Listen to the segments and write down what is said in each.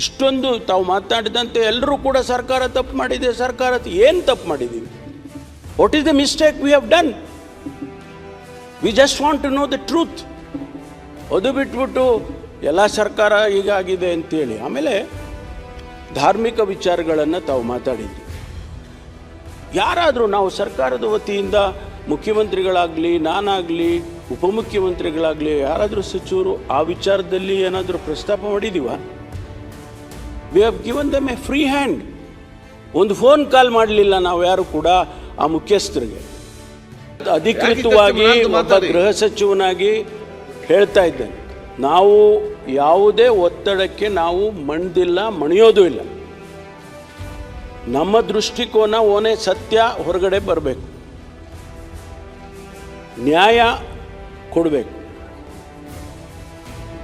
ಇಷ್ಟೊಂದು ತಾವು ಮಾತನಾಡಿದಂತೆ ಎಲ್ಲರೂ ಕೂಡ ಸರ್ಕಾರ ತಪ್ಪು ಮಾಡಿದೆ. ಸರ್ಕಾರ ಏನು ತಪ್ಪು ಮಾಡಿದ್ದೀವಿ what is the mistake we have done we just want to know the truth ಅದು ಬಿಟ್ಬಿಟ್ಟು ಎಲ್ಲ ಸರ್ಕಾರ ಹೀಗಾಗಿದೆ ಅಂತೇಳಿ. ಆಮೇಲೆ ಧಾರ್ಮಿಕ ವಿಚಾರಗಳನ್ನು ತಾವು ಮಾತಾಡಿದ್ರಿ ಯಾರಾದರೂ ನಾವು ಸರ್ಕಾರದ ವತಿಯಿಂದ ಮುಖ್ಯಮಂತ್ರಿಗಳಾಗಲಿ, ನಾನಾಗಲಿ, ಉಪಮುಖ್ಯಮಂತ್ರಿಗಳಾಗಲಿ, ಯಾರಾದರೂ ಸಚಿವರು ಆ ವಿಚಾರದಲ್ಲಿ ಏನಾದರೂ ಪ್ರಸ್ತಾಪ ಮಾಡಿದ್ದೀವ we have given them a free hand ಒಂದು ಫೋನ್ ಕಾಲ್ ಮಾಡಲಿಲ್ಲ ನಾವು ಯಾರು ಕೂಡ ಆ ಮುಖ್ಯಸ್ಥರಿಗೆ. ಅಧಿಕೃತವಾಗಿ ಮತ್ತು ಒಬ್ಬ? ಗೃಹ ಸಚಿವನಾಗಿ ಹೇಳ್ತಾ ಇದ್ದೇನೆ. ನಾವು ಯಾವುದೇ ಒತ್ತಡಕ್ಕೆ ನಾವು ಮಣ್ದಿಲ್ಲ ಮಣಿಯೋದು ಇಲ್ಲ. ನಮ್ಮ ದೃಷ್ಟಿಕೋನ ಓನೇ ಸತ್ಯ ಹೊರಗಡೆ ಬರಬೇಕು. ನ್ಯಾಯ ಕೊಡಬೇಕು.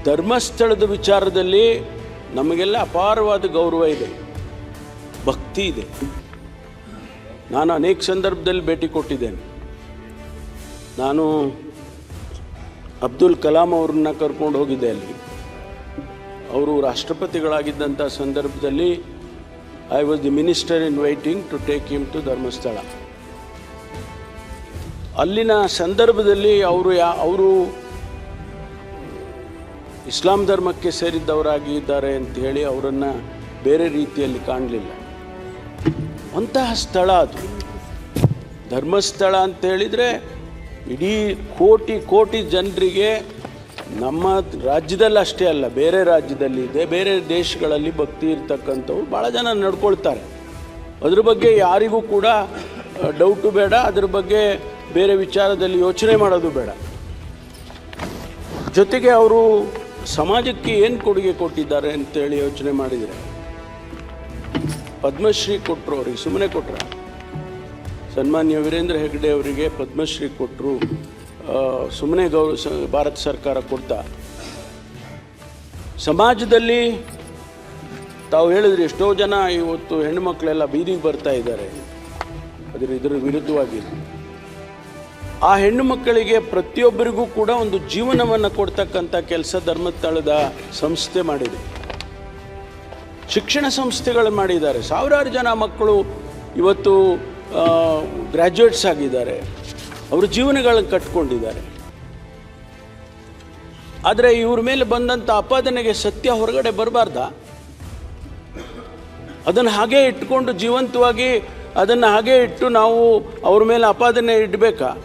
ಧರ್ಮಸ್ಥಳದ ವಿಚಾರದಲ್ಲಿ ನಮಗೆಲ್ಲ ಅಪಾರವಾದ ಗೌರವ ಇದೆ. ಭಕ್ತಿ ಇದೆ. ನಾನು ಅನೇಕ ಸಂದರ್ಭದಲ್ಲಿ ಭೇಟಿ ಕೊಟ್ಟಿದ್ದೇನೆ. ನಾನು ಅಬ್ದುಲ್ ಕಲಾಂ ಅವ್ರನ್ನ ಕರ್ಕೊಂಡು ಹೋಗಿದ್ದೆ ಅಲ್ಲಿ. ಅವರು ರಾಷ್ಟ್ರಪತಿಗಳಾಗಿದ್ದಂಥ ಸಂದರ್ಭದಲ್ಲಿ I was the minister in waiting to take him to Dharmasthala. ಅಲ್ಲಿನ ಸಂದರ್ಭದಲ್ಲಿ ಅವರು ಯಾ ಅವರು ಇಸ್ಲಾಂ ಧರ್ಮಕ್ಕೆ ಸೇರಿದ್ದವರಾಗಿದ್ದಾರೆ ಅಂತ ಹೇಳಿ ಅವರನ್ನು ಬೇರೆ ರೀತಿಯಲ್ಲಿ ಕಾಣಲಿಲ್ಲ. ಅಂತಹ ಸ್ಥಳ ಅದು. ಧರ್ಮಸ್ಥಳ ಅಂತ ಹೇಳಿದರೆ ಇಡೀ ಕೋಟಿ ಕೋಟಿ ಜನರಿಗೆ ನಮ್ಮ ರಾಜ್ಯದಲ್ಲಿ ಅಷ್ಟೇ ಅಲ್ಲ, ಬೇರೆ ರಾಜ್ಯದಲ್ಲಿ ಇದೆ, ಬೇರೆ ದೇಶಗಳಲ್ಲಿ ಭಕ್ತಿ ಇರ್ತಕ್ಕಂಥವ್ರು ಭಾಳ ಜನ ನಡ್ಕೊಳ್ತಾರೆ. ಅದ್ರ ಬಗ್ಗೆ ಯಾರಿಗೂ ಕೂಡ ಡೌಟು ಬೇಡ, ಅದ್ರ ಬಗ್ಗೆ ಬೇರೆ ವಿಚಾರದಲ್ಲಿ ಯೋಚನೆ ಮಾಡೋದು ಬೇಡ. ಜೊತೆಗೆ ಅವರು ಸಮಾಜಕ್ಕೆ ಏನು ಕೊಡುಗೆ ಕೊಟ್ಟಿದ್ದಾರೆ ಅಂತೇಳಿ ಯೋಚನೆ ಮಾಡಿದರೆ, ಪದ್ಮಶ್ರೀ ಕೊಟ್ಟರು ಅವ್ರಿಗೆ ಸುಮ್ಮನೆ ಕೊಟ್ರ? ಸನ್ಮಾನ್ಯ ವೀರೇಂದ್ರ ಹೆಗ್ಡೆ ಅವರಿಗೆ ಪದ್ಮಶ್ರೀ ಕೊಟ್ಟರು ಸುಮ್ಮನೆ ಗೌರವ ಭಾರತ ಸರ್ಕಾರ ಕೊಡ್ತಾ? ಸಮಾಜದಲ್ಲಿ ತಾವು ಹೇಳಿದ್ರೆ, ಎಷ್ಟೋ ಜನ ಇವತ್ತು ಹೆಣ್ಣುಮಕ್ಕಳೆಲ್ಲ ಬೀದಿಗೆ ಬರ್ತಾ ಇದ್ದಾರೆ. ಅದರ ಇದರ ವಿರುದ್ಧವಾಗಿ. ಆ ಹೆಣ್ಣು ಮಕ್ಕಳಿಗೆ ಪ್ರತಿಯೊಬ್ಬರಿಗೂ ಕೂಡ ಒಂದು ಜೀವನವನ್ನು ಕೊಡ್ತಕ್ಕಂಥ ಕೆಲಸ ಧರ್ಮಸ್ಥಳದ ಸಂಸ್ಥೆ ಮಾಡಿದೆ. ಶಿಕ್ಷಣ ಸಂಸ್ಥೆಗಳು ಮಾಡಿದ್ದಾರೆ. ಸಾವಿರಾರು ಜನ ಮಕ್ಕಳು ಇವತ್ತು ಗ್ರ್ಯಾಜುಯೇಟ್ಸ್ ಆಗಿದ್ದಾರೆ. ಅವರು ಜೀವನಗಳನ್ನು ಕಟ್ಕೊಂಡಿದ್ದಾರೆ. ಆದರೆ ಇವ್ರ ಮೇಲೆ ಬಂದಂಥ ಆಪಾದನೆಗೆ ಸತ್ಯ ಹೊರಗಡೆ ಬರಬಾರ್ದ? ಅದನ್ನು ಹಾಗೆ ಇಟ್ಕೊಂಡು ಜೀವಂತವಾಗಿ ಅದನ್ನು ಹಾಗೆ ಇಟ್ಟು ನಾವು ಅವ್ರ ಮೇಲೆ ಆಪಾದನೆ ಇಡಬೇಕಾ?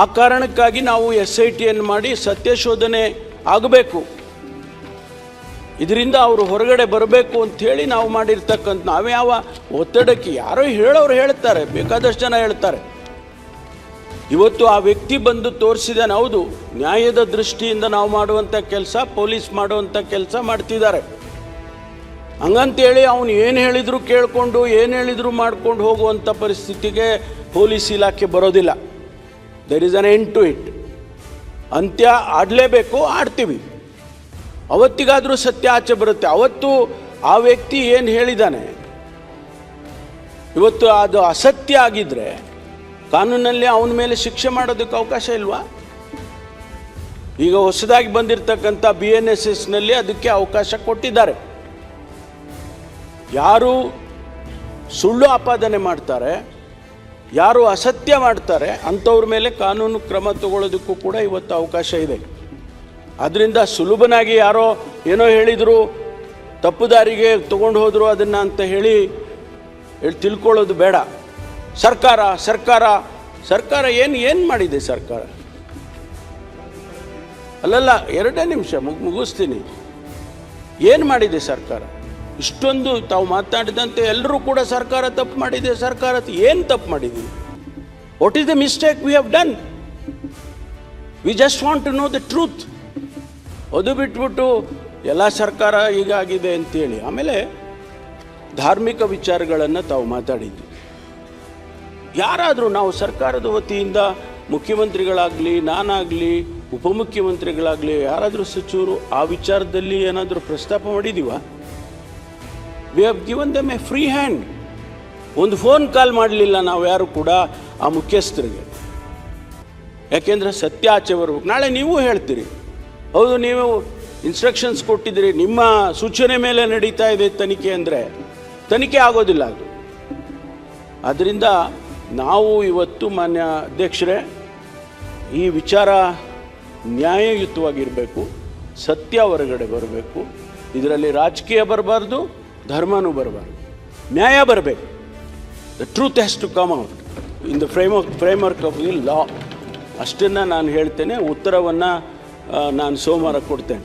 ಆ ಕಾರಣಕ್ಕಾಗಿ ನಾವು ಎಸ್ ಐ ಟಿಯನ್ನು ಮಾಡಿ ಸತ್ಯಶೋಧನೆ ಆಗಬೇಕು. ಇದರಿಂದ ಅವರು ಹೊರಗಡೆ ಬರಬೇಕು ಅಂಥೇಳಿ ನಾವು ಮಾಡಿರ್ತಕ್ಕಂಥ ನಾವ್ಯಾವ ಒತ್ತಡಕ್ಕೆ ಯಾರೋ ಹೇಳೋರು ಹೇಳ್ತಾರೆ, ಬೇಕಾದಷ್ಟು ಜನ ಹೇಳ್ತಾರೆ. ಇವತ್ತು ಆ ವ್ಯಕ್ತಿ ಬಂದು ತೋರಿಸಿದಾನೆ, ಹೌದು, ನ್ಯಾಯದ ದೃಷ್ಟಿಯಿಂದ ನಾವು ಮಾಡುವಂಥ ಕೆಲಸ, ಪೊಲೀಸ್ ಮಾಡುವಂಥ ಕೆಲಸ ಮಾಡ್ತಿದ್ದಾರೆ. ಹಂಗಂತೇಳಿ ಅವನು ಏನು ಹೇಳಿದ್ರು ಕೇಳಿಕೊಂಡು, ಏನು ಹೇಳಿದ್ರು ಮಾಡ್ಕೊಂಡು ಹೋಗುವಂಥ ಪರಿಸ್ಥಿತಿಗೆ ಪೊಲೀಸ್ ಇಲಾಖೆ ಬರೋದಿಲ್ಲ. There is an end to it ಅಂತ್ಯ ಆಡಲೇಬೇಕು, ಆಡ್ತೀವಿ. ಅವತ್ತಿಗಾದರೂ ಸತ್ಯ ಆಚೆ ಬರುತ್ತೆ. ಅವತ್ತು ಆ ವ್ಯಕ್ತಿ ಏನು ಹೇಳಿದ್ದಾನೆ ಇವತ್ತು ಅದು ಅಸತ್ಯ ಆಗಿದ್ರೆ ಕಾನೂನಲ್ಲಿ ಅವನ ಮೇಲೆ ಶಿಕ್ಷೆ ಮಾಡೋದಕ್ಕೆ ಅವಕಾಶ ಇಲ್ವಾ? ಈಗ ಹೊಸದಾಗಿ ಬಂದಿರತಕ್ಕಂಥ ಬಿ ಎನ್ ಎಸ್ ಎಸ್ನಲ್ಲಿ ಅದಕ್ಕೆ ಅವಕಾಶ ಕೊಟ್ಟಿದ್ದಾರೆ. ಯಾರು ಸುಳ್ಳು ಆಪಾದನೆ ಮಾಡ್ತಾರೆ ಯಾರು ಅಸತ್ಯ ಮಾಡ್ತಾರೆ ಅಂಥವ್ರ ಮೇಲೆ ಕಾನೂನು ಕ್ರಮ ತಗೊಳ್ಳೋದಕ್ಕೂ ಕೂಡ ಇವತ್ತು ಅವಕಾಶ ಇದೆ. ಅದರಿಂದ ಸುಲಭನಾಗಿ ಯಾರೋ ಏನೋ ಹೇಳಿದರು, ತಪ್ಪು ದಾರಿಗೆ ತಗೊಂಡು ಹೋದರು ಅದನ್ನು ಅಂತ ಹೇಳಿ ಹೇಳಿ ತಿಳ್ಕೊಳ್ಳೋದು ಬೇಡ. ಸರ್ಕಾರ ಸರ್ಕಾರ ಸರ್ಕಾರ ಏನು ಏನು ಮಾಡಿದೆ ಸರ್ಕಾರ? ಅಲ್ಲಲ್ಲ, ಎರಡೇ ನಿಮಿಷ ಮುಗ್, ಮುಗಿಸ್ತೀನಿ. ಏನು ಮಾಡಿದೆ ಸರ್ಕಾರ? ಇಷ್ಟೊಂದು ತಾವು ಮಾತನಾಡಿದಂತೆ ಎಲ್ಲರೂ ಕೂಡ ಸರ್ಕಾರ ತಪ್ಪು ಮಾಡಿದೆ. ಸರ್ಕಾರ ಏನು ತಪ್ಪು ಮಾಡಿದ್ದೀವಿ what is the mistake we have done we just want to know the truth ಅದು ಬಿಟ್ಬಿಟ್ಟು ಎಲ್ಲ ಸರ್ಕಾರ ಹೀಗಾಗಿದೆ ಅಂತೇಳಿ. ಆಮೇಲೆ ಧಾರ್ಮಿಕ ವಿಚಾರಗಳನ್ನು ತಾವು ಮಾತಾಡಿದ್ವಿ. ಯಾರಾದರೂ ನಾವು ಸರ್ಕಾರದ ವತಿಯಿಂದ ಮುಖ್ಯಮಂತ್ರಿಗಳಾಗಲಿ, ನಾನಾಗಲಿ, ಉಪಮುಖ್ಯಮಂತ್ರಿಗಳಾಗಲಿ, ಯಾರಾದರೂ ಸಚಿವರು ಆ ವಿಚಾರದಲ್ಲಿ ಏನಾದರೂ ಪ್ರಸ್ತಾಪ ಮಾಡಿದ್ದೀವ we have given them a free hand ಒಂದು ಫೋನ್ ಕಾಲ್ ಮಾಡಲಿಲ್ಲ ನಾವು ಯಾರು ಕೂಡ ಆ ಮುಖ್ಯಸ್ಥರಿಗೆ. ಯಾಕೆಂದರೆ ಸತ್ಯ ಆಚೆ ಬರ್ಬೇಕು ನಾಳೆ ನೀವು ಹೇಳ್ತೀರಿ. ಹೌದು, ನೀವು ಇನ್ಸ್ಟ್ರಕ್ಷನ್ಸ್ ಕೊಟ್ಟಿದ್ದೀರಿ. ನಿಮ್ಮ ಸೂಚನೆ ಮೇಲೆ ನಡೀತಾ ಇದೆ ತನಿಖೆ ಅಂದರೆ. ತನಿಖೆ ಆಗೋದಿಲ್ಲ ಅದು. ಅದರಿಂದ ನಾವು ಇವತ್ತು ಮಾನ್ಯ ಅಧ್ಯಕ್ಷರೇ, ಈ ವಿಚಾರ ನ್ಯಾಯಯುತವಾಗಿರಬೇಕು. ಸತ್ಯ ಹೊರಗಡೆ ಬರಬೇಕು. ಇದರಲ್ಲಿ ರಾಜಕೀಯ ಬರಬಾರ್ದು. ಧರ್ಮನೂ ಬರಬಾರ್ದು. ನ್ಯಾಯ ಬರಬೇಕು. The truth has to come out in the frame of framework of the law ಅಷ್ಟನ್ನು ನಾನು ಹೇಳ್ತೇನೆ, ಉತ್ತರವನ್ನು ನಾನು ಸೋಮವಾರ ಕೊಡ್ತೇನೆ.